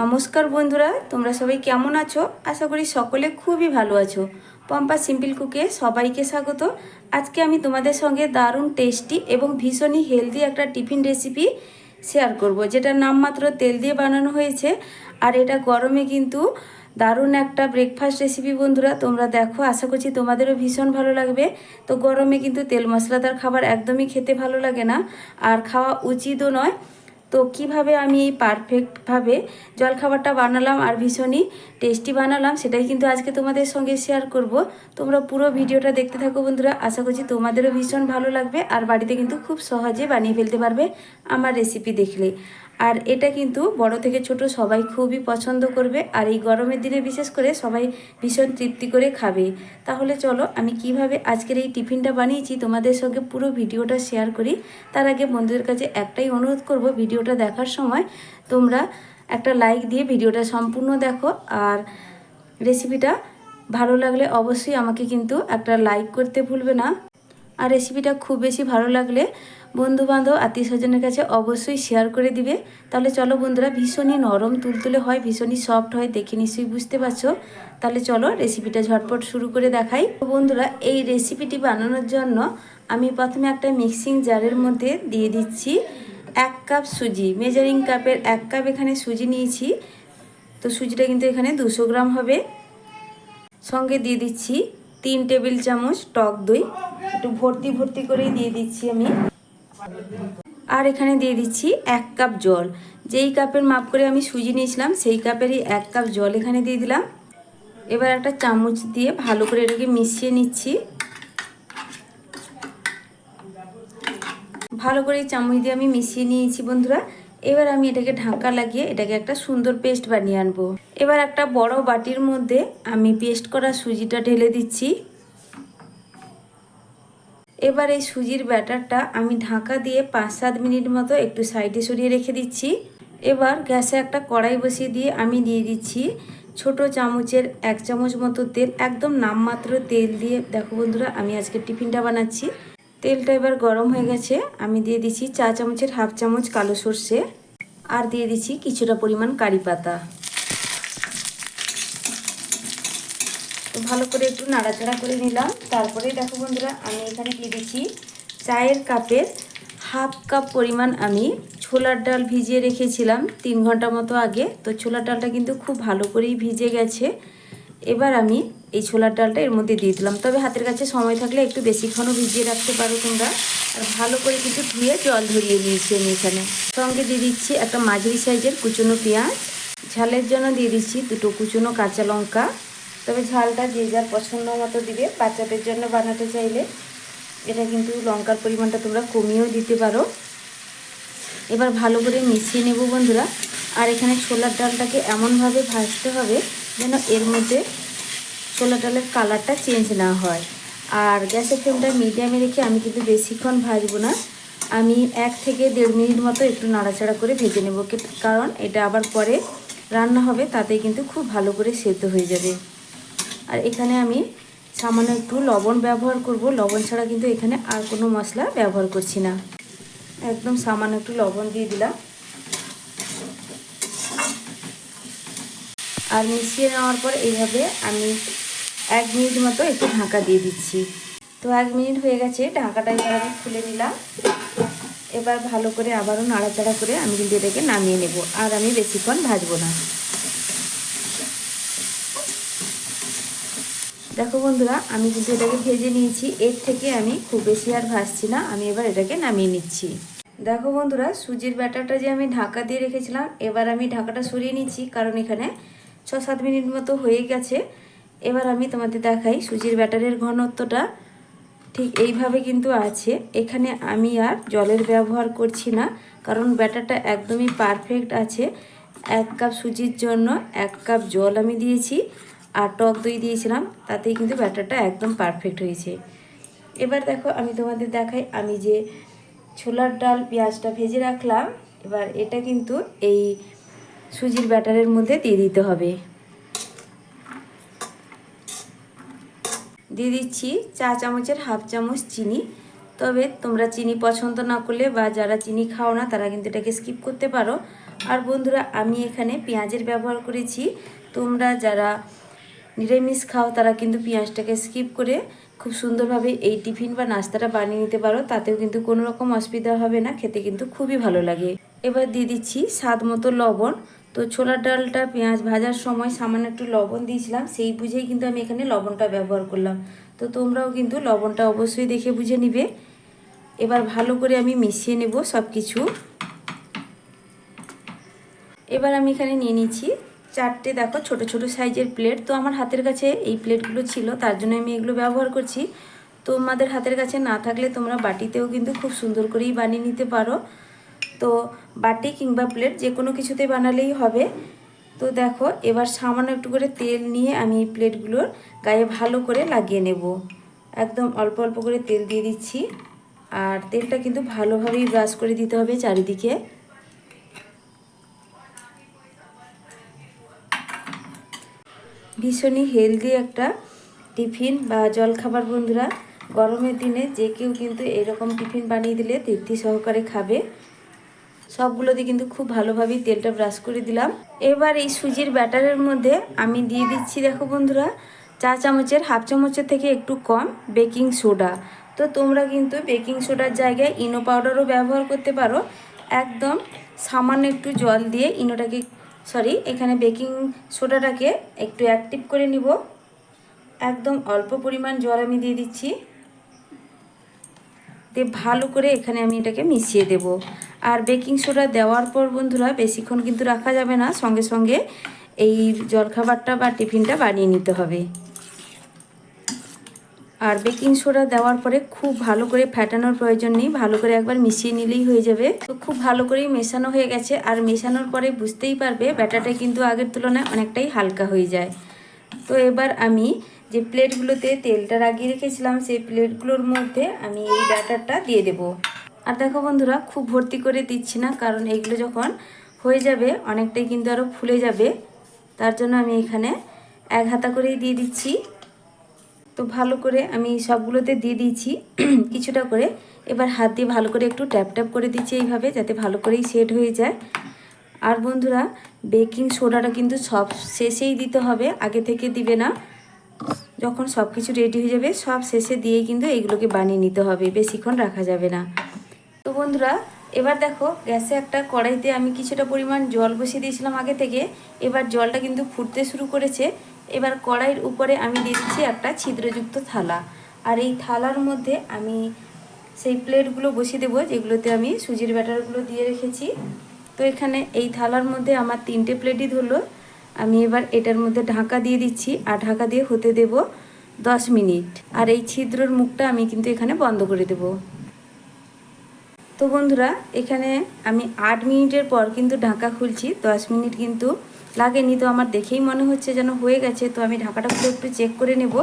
নমস্কার বন্ধুরা, তোমরা সবাই কেমন আছো? আশা করি সকলে খুবই ভালো আছো। পম্পা সিম্পল কুকে সবাইকে স্বাগত। আজকে আমি তোমাদের সঙ্গে দারুণ টেস্টি এবং ভীষণই হেলদি একটা টিফিন রেসিপি শেয়ার করব যেটা নাম মাত্র তেল দিয়ে বানানো হয়েছে। আর এটা গরমে কিন্তু দারুণ একটা ব্রেকফাস্ট রেসিপি বন্ধুরা, তোমরা দেখো, আশা করছি তোমাদেরও ভীষণ ভালো লাগবে। তো গরমে কিন্তু তেল মশলাদার খাবার একদমই খেতে ভালো লাগে না। আর খাওয়া উচিতও নয়। তো কীভাবে আমি এই পারফেক্টভাবে জলখাবারটা বানালাম আর ভীষণই টেস্টি বানালাম, সেটাই কিন্তু আজকে তোমাদের সঙ্গে শেয়ার করব। তোমরা পুরো ভিডিওটা দেখতে থাকো বন্ধুরা, আশা করছি তোমাদেরও ভীষণ ভালো লাগবে, আর বাড়িতে কিন্তু খুব সহজে বানিয়ে ফেলতে পারবে আমার রেসিপি দেখলে। আর এটা কিন্তু বড় থেকে ছোট সবাই খুবই পছন্দ করবে আর এই গরমের দিনে বিশেষ করে সবাই ভীষণ তৃপ্তি করে খাবে। তাহলে চলো আমি কীভাবে আজকের এই টিফিনটা বানিয়েছি তোমাদের সঙ্গে পুরো ভিডিওটা শেয়ার করি। তার আগে বন্ধুদের কাছে একটাই অনুরোধ করব ভিডিওটা দেখার সময় তোমরা একটা লাইক দিয়ে ভিডিওটা সম্পূর্ণ দেখো আর রেসিপিটা ভালো লাগলে অবশ্যই আমাকে কিন্তু একটা লাইক করতে ভুলবে না। আর রেসিপিটা খুব বেশি ভালো লাগলে বন্ধু বান্ধব আত্মীয় স্বজনের কাছে অবশ্যই শেয়ার করে দিবে। তাহলে চলো বন্ধুরা, ভীষণই নরম তুলতুলে হয়, ভীষণই সফট হয়, দেখে নিশ্চয়ই বুঝতে পারছ। তাহলে চলো রেসিপিটা ঝটপট শুরু করে দেখাই। বন্ধুরা, এই রেসিপিটি বানানোর জন্য আমি প্রথমে একটা মিক্সিং জারের মধ্যে দিয়ে দিচ্ছি এক কাপ সুজি মেজারিং কাপের এক কাপ এখানে সুজি নিয়েছি। তো সুজিটা কিন্তু এখানে দুশো গ্রাম হবে। সঙ্গে দিয়ে দিচ্ছি তিন টেবিল চামচ টক দই। একটু ভর্তি ভর্তি করেই দিয়ে দিচ্ছি আমি। আর এখানে দিয়ে দিচ্ছি এক কাপ জল। যেই কাপের মাপ করে আমি সুজি নিয়েছিলাম, সেই কাপেরই এক কাপ জল এখানে দিয়ে দিলাম। এবার একটা চামচ দিয়ে ভালো করে এটাকে মিশিয়ে নিচ্ছি। ভালো করে চামচ দিয়ে আমি মিশিয়ে নিয়েছি, বন্ধুরা। এবার আমি এটাকে ঢাকা লাগিয়ে এটাকে একটা সুন্দর পেস্ট বানিয়ে আনব। এবার একটা বড় বাটির মধ্যে আমি পেস্ট করা সুজিটা ঢেলে দিচ্ছি। এবার এই সুজির ব্যাটারটা আমি ঢাকা দিয়ে পাঁচ সাত মিনিট মতো একটু সাইডে সরিয়ে রেখে দিচ্ছি। এবার গ্যাসে একটা কড়াই বসিয়ে দিয়ে আমি দিয়ে দিচ্ছি ছোট চামচের এক চামচ মতো তেল, একদম নামমাত্র তেল দিয়ে। দেখো বন্ধুরা, আমি আজকে টিফিনটা বানাচ্ছি। তেলটা এবার গরম হয়ে গেছে। আমি দিয়ে দিচ্ছি চা চামচের হাফ চামচ কালো সর্ষে আর দিয়ে দিচ্ছি কিছুটা পরিমাণ কারি পাতা। ভালো করে একটু নাড়াচাড়া করে নিলাম। তারপরে দেখো বন্ধুরা, আমি এখানে দিয়ে দিচ্ছি চায়ের কাপের হাফ কাপ পরিমাণ আমি ছোলার ডাল ভিজিয়ে রেখেছিলাম তিন ঘণ্টা মতো আগে। তো ছোলার ডালটা কিন্তু খুব ভালো করেই ভিজে গেছে। এবার আমি এই ছোলার ডালটা এর মধ্যে দিয়ে দিলাম। তবে হাতের কাছে সময় থাকলে একটু বেশিক্ষণও ভিজিয়ে রাখতে পারো তোমরা। আর ভালো করে কিন্তু ধুয়ে জল ধরিয়ে নিয়েছি আমি এখানে। সঙ্গে দিয়ে দিচ্ছি একটা মাঝারি সাইজের কুচনো পেঁয়াজ। ঝালের জন্য দিয়ে দিচ্ছি দুটো কুচনো কাঁচা লঙ্কা। তবে ঝালটা যে যার পছন্দ মতো দিবে, বাচ্চাদের জন্য বানাতে চাইলে। এটা কিন্তু লঙ্কার পরিমাণটা তোমরা কমিয়েও দিতে পারো। এবার ভালো করে মিশিয়ে নেব বন্ধুরা। আর এখানে ছোলার ডালটাকে এমনভাবে ভাজতে হবে যেন এর মধ্যে ছোলার ডালের কালারটা চেঞ্জ না হয়। আর গ্যাসের ফ্লেমটা মিডিয়ামে রেখে আমি কিন্তু বেশিক্ষণ ভাজবো না। আমি এক থেকে দেড় মিনিট মতো একটু নাড়াচাড়া করে ভেজে নেব কারণ এটা আবার পরে রান্না হবে তাতেই কিন্তু খুব ভালো করে সেদ্ধ হয়ে যাবে। আর এখানে আমি সামান্য একটু লবণ ব্যবহার করব। লবণ ছাড়া কিন্তু এখানে আর কোনো মশলা ব্যবহার করছি না। একদম সামান্য একটু লবণ দিয়ে দিলাম। আর মিশিয়ে নেওয়ার পর এইভাবে আমি এক মিনিট মতো একটু ঢাকা দিয়ে দিচ্ছি। তো এক মিনিট হয়ে গেছে, ঢাকাটা এবার আমি খুলে নিলাম। এবার ভালো করে আবারও নাড়াচাড়া করে আমি কিন্তু এটাকে নামিয়ে নেব, আর আমি বেশিক্ষণ ভাজবো না। দেখো বন্ধুরা, আমি কিন্তু এটাকে ভেজে নিয়েছি, এর থেকে আমি খুব বেশি আর ভাজছি না, আমি এবার এটাকে নামিয়ে নিচ্ছি। দেখো বন্ধুরা, সুজির ব্যাটারটা যে আমি ঢাকা দিয়ে রেখেছিলাম, এবার আমি ঢাকাটা সরিয়ে নিচ্ছি, কারণ এখানে ছ সাত মিনিট মতো হয়ে গেছে। এবার আমি তোমাদের দেখাই সুজির ব্যাটারের ঘনত্বটা। ঠিক এইভাবে কিন্তু আছে। এখানে আমি আর জলের ব্যবহার করছি না, কারণ ব্যাটারটা একদমই পারফেক্ট আছে। এক কাপ সুজির জন্য এক কাপ জল আমি দিয়েছি, আর টক দই দিয়েছিলাম, তাতেই কিন্তু ব্যাটারটা একদম পারফেক্ট হয়েছে। এবার দেখো আমি তোমাদের দেখাই, আমি যে ছোলার ডাল পেঁয়াজটা ভেজে রাখলাম, এবার এটা কিন্তু এই সুজির ব্যাটারের মধ্যে দিয়ে দিতে হবে। দিয়ে দিচ্ছি চা চামচের হাফ চামচ চিনি। তবে তোমরা চিনি পছন্দ না করলে বা যারা চিনি খাও না, তারা কিন্তু এটাকে স্কিপ করতে পারো। আর বন্ধুরা, আমি এখানে পেঁয়াজের ব্যবহার করেছি। তোমরা যারা নিরামিষ খাও, তারা কিন্তু পেঁয়াজটাকে স্কিপ করে খুব সুন্দরভাবে এই টিফিন বা নাস্তাটা বানিয়ে নিতে পারো। তাতেও কিন্তু কোনো রকম অসুবিধা হবে না, খেতে কিন্তু খুবই ভালো লাগে। এবার দিয়ে দিচ্ছি স্বাদ মতো লবণ। তো ছোলার ডালটা পেঁয়াজ ভাজার সময় সামান্য একটু লবণ দিয়েছিলাম, সেই বুঝেই কিন্তু আমি এখানে লবণটা ব্যবহার করলাম। তো তোমরাও কিন্তু লবণটা অবশ্যই দেখে বুঝে নিবে। এবার ভালো করে আমি মিশিয়ে নেব সব কিছু এবার আমি এখানে নিয়ে নিচ্ছি চারটে, দেখো, ছোট ছোট সাইজের প্লেট। তো আমার হাতের কাছে এই প্লেটগুলো ছিল, তার জন্য আমি এগুলো ব্যবহার করছি। তোমাদের হাতের কাছে না থাকলে তোমরা বাটিতেও কিন্তু খুব সুন্দর করেই বানিয়ে নিতে পারো। তো বাটি কিংবা প্লেট যে কোনো কিছুতে বানালেই হবে। তো দেখো, এবার সামান্য একটু করে তেল নিয়ে আমি এই প্লেটগুলোর গায়ে ভালো করে লাগিয়ে নেব। একদম অল্প অল্প করে তেল দিয়ে দিচ্ছি। আর তেলটা কিন্তু ভালোভাবেই ব্রাশ করে দিতে হবে চারিদিকে। ভীষণই হেলদি একটা টিফিন বা জলখাবার বন্ধুরা। গরমের দিনে যে কেউ কিন্তু এরকম টিফিন বানিয়ে দিলে তৃপ্তি সহকারে খাবে। সবগুলোতে কিন্তু খুব ভালোভাবেই তেলটা ব্রাশ করে দিলাম। এবার এই সুজির ব্যাটারের মধ্যে আমি দিয়ে দিচ্ছি, দেখো বন্ধুরা, চা চামচের হাফ চামচের থেকে একটু কম বেকিং সোডা। তো তোমরা কিন্তু বেকিং সোডার জায়গায় ইনো পাউডারও ব্যবহার করতে পারো। একদম সামান্য একটু জল দিয়ে ইনোটাকে সরি এখানে বেকিং সোডাটাকে একটু অ্যাক্টিভ করে নিব। একদম অল্প পরিমাণ জল আমি দিয়ে দিচ্ছি। দিয়ে ভালো করে এখানে আমি এটাকে মিশিয়ে দেব। আর বেকিং সোডা দেওয়ার পর বন্ধুরা বেশিক্ষণ কিন্তু রাখা যাবে না, সঙ্গে সঙ্গে এই জলখাবারটা বা টিফিনটা বানিয়ে নিতে হবে। আর বেকিং সোডা দেওয়ার পরে খুব ভালো করে ফ্যাটানোর প্রয়োজন নেই, ভালো করে একবার মিশিয়ে নিলেই হয়ে যাবে। তো খুব ভালো করেই মেশানো হয়ে গেছে, আর মেশানোর পরে বুঝতেই পারবে ব্যাটাটা কিন্তু আগের তুলনায় অনেকটাই হালকা হয়ে যায়। তো এবার আমি যে প্লেটগুলোতে তেলটা লাগিয়ে রেখেছিলাম, সেই প্লেটগুলোর মধ্যে আমি এই ব্যাটারটা দিয়ে দেব। আর দেখো বন্ধুরা, খুব ভর্তি করে দিচ্ছি না, কারণ এইগুলো যখন হয়ে যাবে, অনেকটাই কিন্তু আরও ফুলে যাবে। তার জন্য আমি এখানে এক হাতা করেই দিয়ে দিচ্ছি। তো ভালো করে আমি সবগুলোতে দিয়ে দিয়েছি। কিছুটা করে। এবার হাত দিয়ে ভালো করে একটু ট্যাপ ট্যাপ করে দিচ্ছি এইভাবে, যাতে ভালো করেই সেট হয়ে যায়। আর বন্ধুরা, বেকিং সোডাটা কিন্তু সব শেষেই দিতে হবে, আগে থেকে দিবে না। যখন সব কিছু রেডি হয়ে যাবে, সব শেষে দিয়েই কিন্তু এইগুলোকে বানিয়ে নিতে হবে, বেশিক্ষণ রাখা যাবে না। তো বন্ধুরা, এবার দেখো, গ্যাসে একটা কড়াইতে আমি কিছুটা পরিমাণ জল বসিয়ে দিয়েছিলাম আগে থেকে। এবার জলটা কিন্তু ফুটতে শুরু করেছে। এবার কড়াইয়ের উপরে আমি দিয়ে দিচ্ছি একটা ছিদ্রযুক্ত থালা। আর এই থালার মধ্যে আমি সেই প্লেটগুলো বসিয়ে দেবো, যেগুলোতে আমি সুজির ব্যাটারগুলো দিয়ে রেখেছি। তো এখানে এই থালার মধ্যে আমার তিনটে প্লেটই ধরলো। আমি এবার এটার মধ্যে ঢাকা দিয়ে দিচ্ছি, আর ঢাকা দিয়ে হতে দেব দশ মিনিট। আর এই ছিদ্রর মুখটা আমি কিন্তু এখানে বন্ধ করে দেব। তো বন্ধুরা, এখানে আমি আট মিনিটের পর কিন্তু ঢাকা খুলছি, দশ মিনিট কিন্তু লাগেনি। তো আমার দেখেই মনে হচ্ছে যেন হয়ে গেছে, তো আমি ঢাকাটা খুলে একটু চেক করে নেব।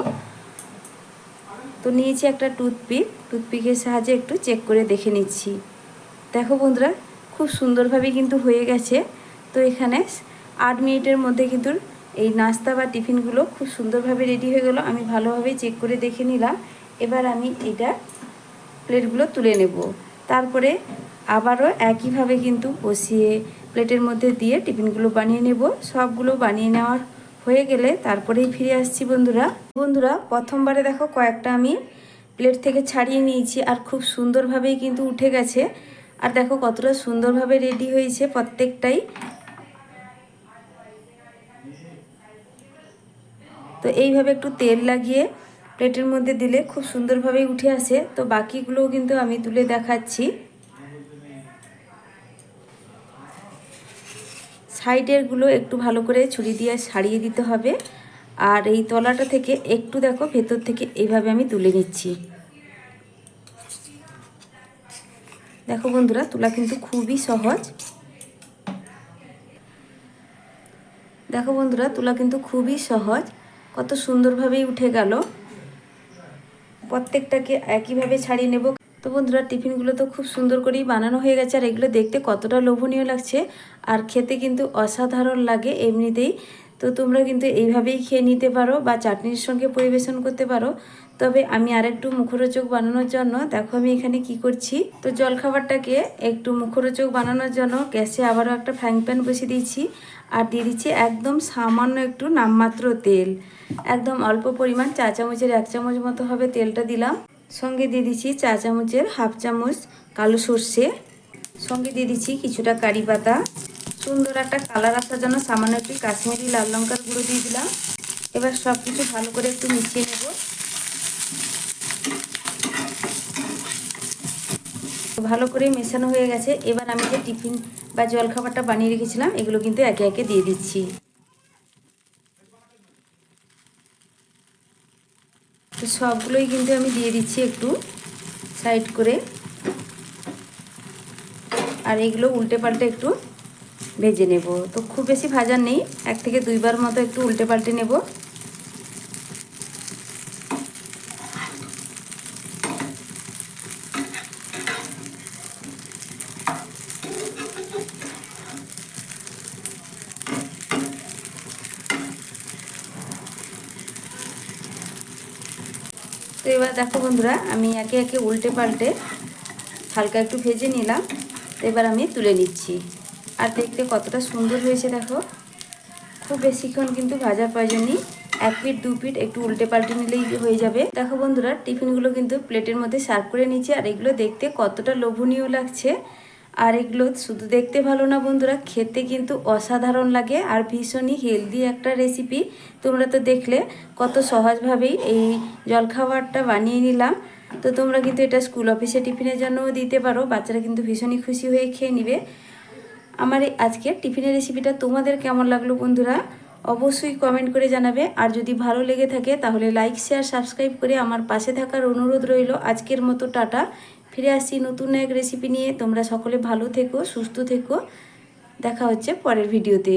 তো নিয়েছি একটা টুথপিক, টুথপিকের সাহায্যে একটু চেক করে দেখে নিচ্ছি। দেখো বন্ধুরা, খুব সুন্দরভাবে কিন্তু হয়ে গেছে। তো এখানে আট মিনিটের মধ্যে কিন্তু এই নাস্তা বা টিফিনগুলো খুব সুন্দরভাবে রেডি হয়ে গেল। আমি ভালোভাবে চেক করে দেখে নিলাম। এবার আমি এটা প্লেটগুলো তুলে নেব। তারপরে আবারও একইভাবে কিন্তু বসিয়ে প্লেটের মধ্যে দিয়ে টিফিনগুলো বানিয়ে নেব। সবগুলো বানিয়ে নেওয়ার হয়ে গেলে তারপরেই ফিরে আসছি বন্ধুরা। বন্ধুরা, প্রথমবারে দেখো কয়েকটা আমি প্লেট থেকে ছাড়িয়ে নিয়েছি আর খুব সুন্দরভাবেই কিন্তু উঠে গেছে। আর দেখো কতটা সুন্দরভাবে রেডি হয়েছে প্রত্যেকটাই। তো এইভাবে একটু তেল লাগিয়ে প্লেটের মধ্যে দিলে খুব সুন্দরভাবেই উঠে আসে। তো বাকিগুলোও কিন্তু আমি তুলে দেখাচ্ছি। সাইডেরগুলো একটু ভালো করে ছুরি দিয়ে সারিয়ে দিতে হবে। আর এই তলাটা থেকে একটু দেখো, ভেতর থেকে এইভাবে আমি তুলে নিচ্ছি। দেখো বন্ধুরা, তোলা কিন্তু খুবই সহজ। দেখো বন্ধুরা, তোলা কিন্তু খুবই সহজ। কত সুন্দরভাবেই উঠে গেল। প্রত্যেকটাকে একইভাবে ছাড়িয়ে নেব। তো বন্ধুরা, টিফিনগুলো তো খুব সুন্দর করেই বানানো হয়ে গেছে আর এগুলো দেখতে কতটা লোভনীয় লাগছে আর খেতে কিন্তু অসাধারণ লাগে এমনিতেই। তো তোমরা কিন্তু এইভাবেই খেয়ে নিতে পারো বা চাটনির সঙ্গে পরিবেশন করতে পারো। তবে আমি আরেকটু মুখরোচক বানানোর জন্য, দেখো আমি এখানে কি করছি। তো জলখাবারটাকে একটু মুখরোচক বানানোর জন্য গ্যাসে আবারও একটা ফ্রাইং প্যান বসিয়ে দিয়েছি। আর দিয়ে দিচ্ছি একদম সামান্য একটু নামমাত্র তেল। একদম অল্প পরিমাণ চা চামচের এক চামচ মতো হবে তেলটা দিলাম। সঙ্গে দিয়ে দিচ্ছি চা চামচের হাফ চামচ কালো সর্ষে। সঙ্গে দিয়ে দিচ্ছি কিছুটা কারি পাতা। সুন্দর একটা কালার আসার জন্য সামান্য একটু কাশ্মীরি লাল লঙ্কার গুঁড়ো দিয়ে দিলাম। এবার সব কিছু ভালো করে একটু মিশিয়ে নেব। ভালো করে মেশানো হয়ে গেছে। এবার আমি যে টিফিন বা জলখাবারটা বানিয়ে রেখেছিলাম, এগুলো কিন্তু একে একে দিয়ে দিচ্ছি। তো সবগুলোই কিন্তু আমি দিয়ে দিচ্ছি একটু সাইড করে। আর এগুলো উল্টে পাল্টে একটু ভেজে নেব। তো খুব বেশি ভাজার নেই, এক থেকে দুইবার মতো একটু উল্টে পাল্টে নেব। এবার দেখো বন্ধুরা, আমি একে একে উল্টে পাল্টে হালকা একটু ভেজে নিলাম। এবার আমি তুলে নিচ্ছি। আর দেখতে কতটা সুন্দর হয়েছে দেখো। খুব বেশিক্ষণ কিন্তু ভাজার প্রয়োজনই নেই। এক পিট দু পিট একটু উল্টে পাল্টে নিলেই হয়ে যাবে। দেখো বন্ধুরা, টিফিনগুলো কিন্তু প্লেটের মধ্যে সার্ভ করে নিচ্ছি আর এগুলো দেখতে কতটা লোভনীয় লাগছে। আর এগুলো শুধু দেখতে ভালো না বন্ধুরা, খেতে কিন্তু অসাধারণ লাগে আর ভীষণই হেলদি একটা রেসিপি তোমরা তো দেখলে কত সহজভাবেই এই জলখাবারটা বানিয়ে নিলাম। তো তোমরা কিন্তু এটা স্কুল অফিসে টিফিনের জন্যও দিতে পারো, বাচ্চারা কিন্তু ভীষণই খুশি হয়ে খেয়ে নিবে। আমার এই আজকের টিফিনের রেসিপিটা তোমাদের কেমন লাগল বন্ধুরা? অবশ্যই কমেন্ট করে জানাবে। আর যদি ভালো লেগে থাকে তাহলে লাইক শেয়ার সাবস্ক্রাইব করে আমার পাশে থাকার অনুরোধ রইল। আজকের মতো টাটা। ফিরে আসছি নতুন এক রেসিপি নিয়ে। তোমরা সকলে ভালো থেকো, সুস্থ থেকো। দেখা হচ্ছে পরের ভিডিওতে